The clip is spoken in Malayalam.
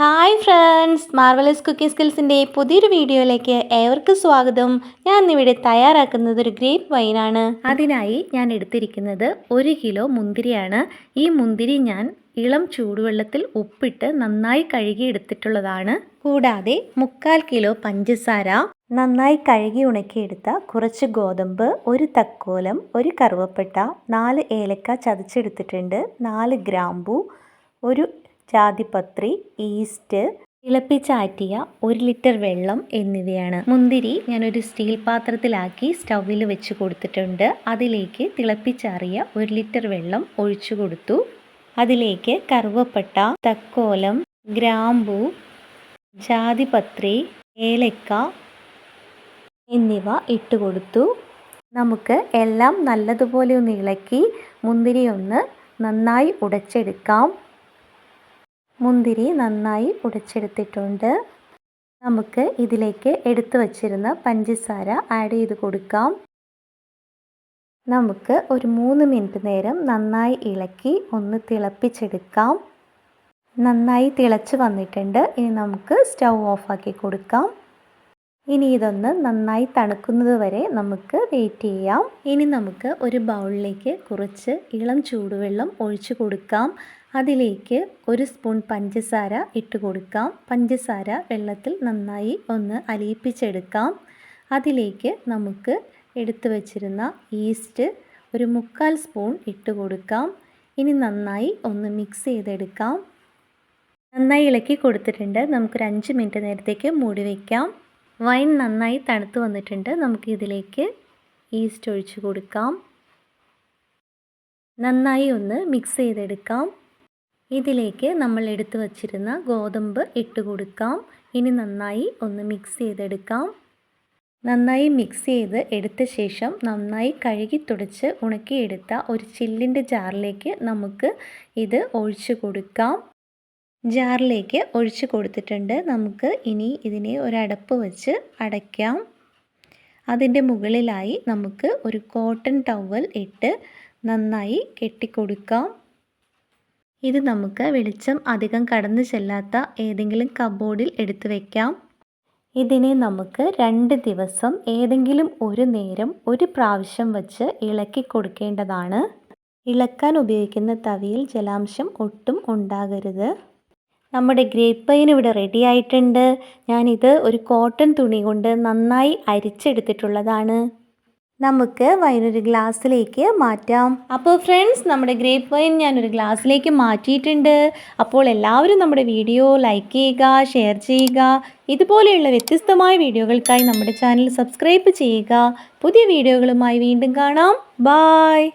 ഹായ് ഫ്രണ്ട്സ് മാർവലസ് കുക്കിംഗ് സ്കിൽസിന്റെ പുതിയൊരു വീഡിയോയിലേക്ക് ഏവർക്കും സ്വാഗതം. ഞാൻ ഇന്നിവിടെ തയ്യാറാക്കുന്നത് ഒരു ഗ്രേപ്പ് വൈനാണ്. അതിനായി ഞാൻ എടുത്തിരിക്കുന്നത് ഒരു കിലോ മുന്തിരിയാണ്. ഈ മുന്തിരി ഞാൻ ഇളം ചൂടുവെള്ളത്തിൽ ഉപ്പിട്ട് നന്നായി കഴുകി എടുത്തിട്ടുള്ളതാണ്. കൂടാതെ മുക്കാൽ കിലോ പഞ്ചസാര നന്നായി കഴുകി ഉണക്കിയെടുത്ത കുറച്ച് ഗോതമ്പ് ഒരു തക്കോലം ഒരു കറുവപ്പട്ട നാല് ഏലക്ക ചതച്ചെടുത്തിട്ടുണ്ട് നാല് ഗ്രാമ്പു ഒരു ജാതിപത്രി ഈസ്റ്റ് തിളപ്പിച്ചാറ്റിയ ഒരു ലിറ്റർ വെള്ളം എന്നിവയാണ്. മുന്തിരി ഞാനൊരു സ്റ്റീൽ പാത്രത്തിലാക്കി സ്റ്റൗവിൽ വെച്ച് കൊടുത്തിട്ടുണ്ട്. അതിലേക്ക് തിളപ്പിച്ചാറിയ ഒരു ലിറ്റർ വെള്ളം ഒഴിച്ചു കൊടുത്തു. അതിലേക്ക് കറുവപ്പട്ട തക്കോലം ഗ്രാമ്പൂ ജാതിപത്രി ഏലക്ക എന്നിവ ഇട്ട് കൊടുത്തു. നമുക്ക് എല്ലാം നല്ലതുപോലെ ഒന്ന് ഇളക്കി മുന്തിരി ഒന്ന് നന്നായി ഉടച്ചെടുക്കാം. മുന്തിരി നന്നായി ഉടച്ചെടുത്തിട്ടുണ്ട് നമുക്ക് ഇതിലേക്ക് എടുത്തു വച്ചിരുന്ന പഞ്ചസാര ആഡ് ചെയ്ത് കൊടുക്കാം. നമുക്ക് ഒരു മൂന്ന് മിനിറ്റ് നേരം നന്നായി ഇളക്കി ഒന്ന് തിളപ്പിച്ചെടുക്കാം. നന്നായി തിളച്ച് വന്നിട്ടുണ്ട്. ഇനി നമുക്ക് സ്റ്റൗ ഓഫാക്കി കൊടുക്കാം. ഇനി ഇതൊന്ന് നന്നായി തണുക്കുന്നത് വരെ നമുക്ക് വെയിറ്റ് ചെയ്യാം. ഇനി നമുക്ക് ഒരു ബൗളിലേക്ക് കുറച്ച് ഇളം ചൂടുവെള്ളം ഒഴിച്ചു കൊടുക്കാം. അതിലേക്ക് ഒരു സ്പൂൺ പഞ്ചസാര ഇട്ട് കൊടുക്കാം. പഞ്ചസാര വെള്ളത്തിൽ നന്നായി ഒന്ന് അലിയിപ്പിച്ചെടുക്കാം. അതിലേക്ക് നമുക്ക് എടുത്തു വച്ചിരുന്ന ഈസ്റ്റ് ഒരു മുക്കാൽ സ്പൂൺ ഇട്ട് കൊടുക്കാം. ഇനി നന്നായി ഒന്ന് മിക്സ് ചെയ്തെടുക്കാം. നന്നായി ഇളക്കി കൊടുത്തിട്ടുണ്ട്. നമുക്കൊരു അഞ്ച് മിനിറ്റ് നേരത്തേക്ക് മൂടി വയ്ക്കാം വൈൻ നന്നായി തണുത്ത് വന്നിട്ടുണ്ട്. നമുക്ക് ഇതിലേക്ക് ഈസ്റ്റ് ഒഴിച്ച് കൊടുക്കാം. നന്നായി ഒന്ന് മിക്സ് ചെയ്തെടുക്കാം. ഇതിലേക്ക് നമ്മൾ എടുത്തു വച്ചിരുന്ന ഗോതമ്പ് ഇട്ട് കൊടുക്കാം. ഇനി നന്നായി ഒന്ന് മിക്സ് ചെയ്തെടുക്കാം. നന്നായി മിക്സ് ചെയ്ത് എടുത്ത ശേഷം നന്നായി കഴുകി തുടച്ച് ഉണക്കിയെടുത്ത ഒരു ചില്ലിന്റെ ജാറിലേക്ക് നമുക്ക് ഇത് ഒഴിച്ചു കൊടുക്കാം. ജാറിലേക്ക് ഒഴിച്ചു കൊടുത്തിട്ടുണ്ട്. നമുക്ക് ഇനി ഇതിനെ ഒരടപ്പ് വെച്ച് അടയ്ക്കാം. അതിന്റെ മുകളിലായി നമുക്ക് ഒരു കോട്ടൺ ടവൽ ഇട്ട് നന്നായി കെട്ടിക്കൊടുക്കാം. ഇത് നമുക്ക് വെളിച്ചം അധികം കടന്നു ചെല്ലാത്ത ഏതെങ്കിലും കബോർഡിൽ എടുത്തു വയ്ക്കാം ഇതിനെ നമുക്ക് രണ്ട് ദിവസം ഏതെങ്കിലും ഒരു നേരം ഒരു പ്രാവശ്യം വച്ച് ഇളക്കി കൊടുക്കേണ്ടതാണ്. ഇളക്കാൻ ഉപയോഗിക്കുന്ന തവിയിൽ ജലാംശം ഒട്ടും ഉണ്ടാകരുത്. നമ്മുടെ ഗ്രേപ്പ് വൈൻ ഇവിടെ റെഡി ആയിട്ടുണ്ട്. ഞാനിത് ഒരു കോട്ടൺ തുണി കൊണ്ട് നന്നായി അരിച്ചെടുത്തിട്ടുള്ളതാണ്. നമുക്ക് വൈൻ ഒരു ഗ്ലാസ്സിലേക്ക് മാറ്റാം. അപ്പോൾ ഫ്രണ്ട്സ് നമ്മുടെ ഗ്രേപ്പ് വൈൻ ഞാനൊരു ഗ്ലാസ്സിലേക്ക് മാറ്റിയിട്ടുണ്ട്. അപ്പോൾ എല്ലാവരും നമ്മുടെ വീഡിയോ ലൈക്ക് ചെയ്യുക ഷെയർ ചെയ്യുക. ഇതുപോലെയുള്ള വ്യത്യസ്തമായ വീഡിയോകൾക്കായി നമ്മുടെ ചാനൽ സബ്സ്ക്രൈബ് ചെയ്യുക. പുതിയ വീഡിയോകളുമായി വീണ്ടും കാണാം. ബായ്